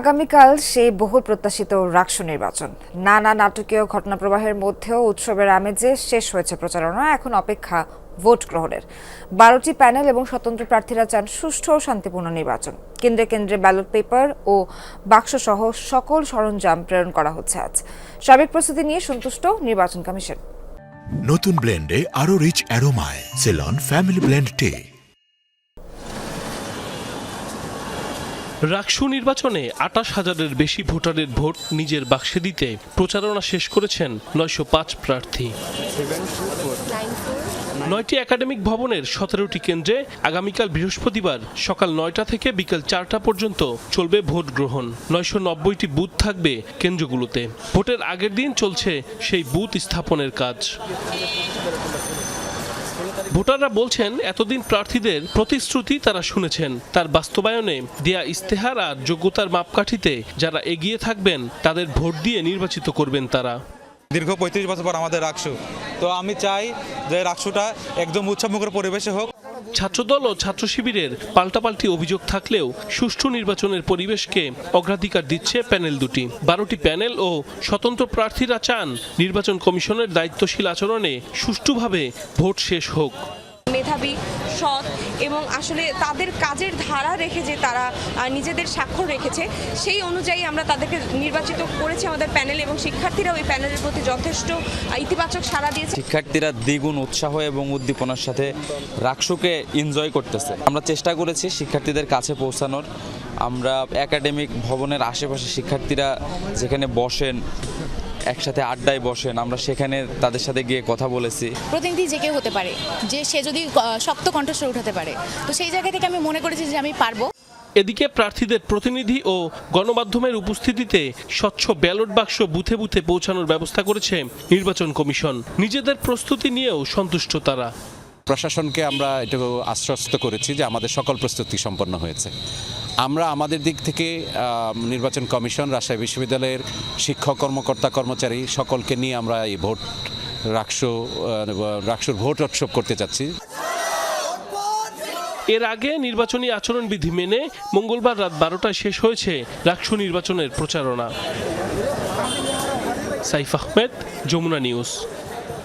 আগামীকাল সেই বহুল প্রত্যাশিত রাকসু নির্বাচন। নানা নাটকীয় ঘটনাপ্রবাহের মধ্যেও উৎসবের আমেজে শেষ হয়েছে প্রচারণা, এখন অপেক্ষা ভোট গ্রহণের। বারোটি প্যানেল এবং স্বতন্ত্র প্রার্থীরা চান সুষ্ঠু ও শান্তিপূর্ণ নির্বাচন। কেন্দ্রে কেন্দ্রে ব্যালট পেপার ও বাক্সসহ সকল সরঞ্জাম প্রেরণ করা হচ্ছে আজ। সাবেক প্রস্তুতি নিয়ে সন্তুষ্ট নির্বাচন কমিশন। নতুন ব্লেন্ডে আরও রিচ অ্যারোমায়, সেলন, ফ্যামিলি ব্লেন্ড টে। রাকসু নির্বাচনে আটাশ হাজারের বেশি ভোটারের ভোট নিজের বাক্সে দিতে প্রচারণা শেষ করেছেন নয়শো পাঁচ প্রার্থী। নয়টি একাডেমিক ভবনের সতেরোটি কেন্দ্রে আগামীকাল বৃহস্পতিবার সকাল নয়টা থেকে বিকেল চারটা পর্যন্ত চলবে ভোট গ্রহণ। নয়শো নব্বইটি বুথ থাকবে কেন্দ্রগুলোতে। ভোটের আগের দিন চলছে সেই বুথ স্থাপনের কাজ। ভোটাররা বলছেন, এতদিন প্রার্থীদের প্রতিশ্রুতি তারা শুনেছেন। তার বাস্তবায়নে দেয়া ইস্তেহার আর যোগ্যতার মাপকাঠিতে যারা এগিয়ে থাকবেন, তাদের ভোট দিয়ে নির্বাচিত করবেন তারা। দীর্ঘ পঁয়ত্রিশ বছর পর আমাদের রাকসু। তো আমি চাই যে রাকসুটা একদম উৎসবমুখর পরিবেশে হোক। ছাত্রদল ও ছাত্র শিবিরের পাল্টাপাল্টি অভিযোগ থাকলেও সুষ্ঠু নির্বাচনের পরিবেশকে অগ্রাধিকার দিচ্ছে প্যানেল দুটি। বারোটি প্যানেল ও স্বতন্ত্র প্রার্থীরা চান নির্বাচন কমিশনের দায়িত্বশীল আচরণে সুষ্ঠুভাবে ভোট শেষ হোক। মেধাবী সৎ এবং আসলে তাদের কাজের ধারা রেখে যে তারা নিজেদের স্বাক্ষর রেখেছে, সেই অনুযায়ী আমরা তাদেরকে নির্বাচিত করেছি আমাদের প্যানেল এবং শিক্ষার্থীরা ওই প্যানেলের প্রতি যথেষ্ট ইতিবাচক সাড়া দিয়েছে। শিক্ষার্থীরা দ্বিগুণ উৎসাহ এবং উদ্দীপনার সাথে রাকসুকে এনজয় করতেছে। আমরা চেষ্টা করেছি শিক্ষার্থীদের কাছে পৌঁছানোর। আমরা একাডেমিক ভবনের আশেপাশে শিক্ষার্থীরা যেখানে বসেন একসাথে আড্ডায় বসেন আমরা সেখানে তাদের সাথে গিয়ে কথা বলেছি। প্রতিনিধি যে কেউ হতে পারে যে সে যদি শক্ত কণ্ঠস্বর উঠাতে পারে তো সেই জায়গা থেকে আমি মনে করেছি যে আমি পারব। এদিকে প্রার্থীদের প্রতিনিধি ও গণমাধ্যমের উপস্থিতিতে স্বচ্ছ ব্যালট বাক্স বুথে বুথে পৌঁছানোর ব্যবস্থা করেছে নির্বাচন কমিশন। নিজেদের প্রস্তুতি নিয়েও সন্তুষ্ট তারা। প্রশাসনকে আমরা এটুকু আশ্বস্ত করেছি যে আমাদের সকল প্রস্তুতি সম্পন্ন হয়েছে। আমরা আমাদের দিক থেকে নির্বাচন কমিশন, রাজশাহী বিশ্ববিদ্যালয়ের শিক্ষক, কর্মকর্তা, কর্মচারী সকলকে নিয়ে আমরা এই ভোট রাকসু রাকসুর ভোট উৎসব করতে চাচ্ছি। এর আগে নির্বাচনী আচরণবিধি মেনে মঙ্গলবার রাত বারোটায় শেষ হয়েছে রাকসু নির্বাচনের প্রচারণা। সাইফ আহমেদ, যমুনা নিউজ।